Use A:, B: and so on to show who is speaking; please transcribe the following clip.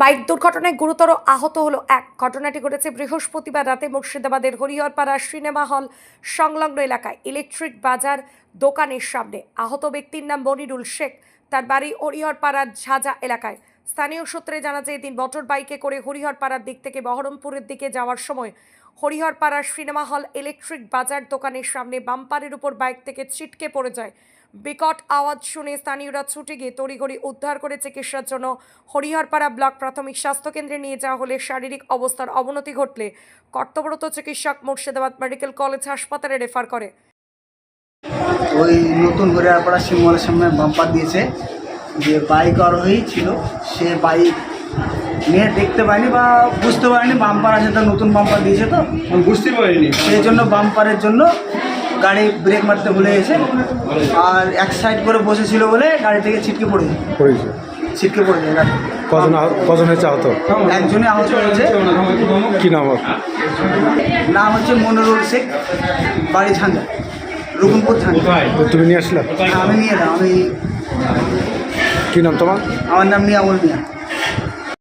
A: Bike দুর্ঘটনায় গুরুতর আহত হলো এক। ঘটনাটি ঘটেছে বৃহস্পতিবার রাতে মুর্শিদাবাদের হরিহরপাড়া সিনেমা হল সংলগ্ন এলাকায়। ইলেকট্রিক বাজার দোকানের সামনে। আহত ব্যক্তির নাম মনিরুল শেখ। তার বাড়ি হরিহরপাড়ার ঝাজা এলাকায়। স্থানীয় সূত্রে জানা যায়, এদিন মোটর বাইকে করে হরিহরপাড়ার দিক থেকে বহরমপুরের দিকে যাওয়ার সময় হরিহরপাড়ার সিনেমা হল ইলেকট্রিক বাজার দোকানের সামনে বাম্পারের উপর বাইক থেকে ছিটকে পড়ে যায়। বিকট আওয়াজ শুনে স্থানীয়রা ছুটে গিয়ে তড়িঘড়ি উদ্ধার করে চিকিৎসার জন্য হরিহরপাড়া ব্লক প্রাথমিক স্বাস্থ্যকেন্দ্রে নিয়ে যাওয়া হলে শারীরিক অবস্থার অবনতি ঘটলে কর্তব্যরত চিকিৎসক মুর্শিদাবাদ মেডিকেল কলেজ হাসপাতালে রেফার করে।
B: ওই নতুন করে আপনারা সিমলের সামনে বাম্পার দিয়েছে। যে বাইক আরোহী ছিল সে বাইক নিয়ে দেখতে পায়নি বা বুঝতে পারেনি বাম্পার আছে তো নতুন বাম্পার দিয়েছে তো।
C: বুঝতে পারিনি।
B: সেই জন্য বাম্পারের জন্য গাড়ি ব্রেক মারতে ভুলে গেছে। আর এক সাইড করে বসেছিল বলে গাড়ি থেকে ছিটকে পড়েছে
D: পড়েছে?
B: ছিটকে পড়েছে গাড়ি।
D: কজন আহ- কজন হয়েছে আহত?
B: একজনে আহত হয়েছে।
D: কি নাম?
B: নাম হচ্ছে মনোরুল শেখ বাড়ি ঝাঙ্গা রুকুনপুর ঝাঙ্গা
D: তো তুমি নিয়ে আসলে?
B: আমি নিয়ে এলাম আমি
D: কি নাম তোমার?
B: আমার নাম নিয়ামুল মিয়া।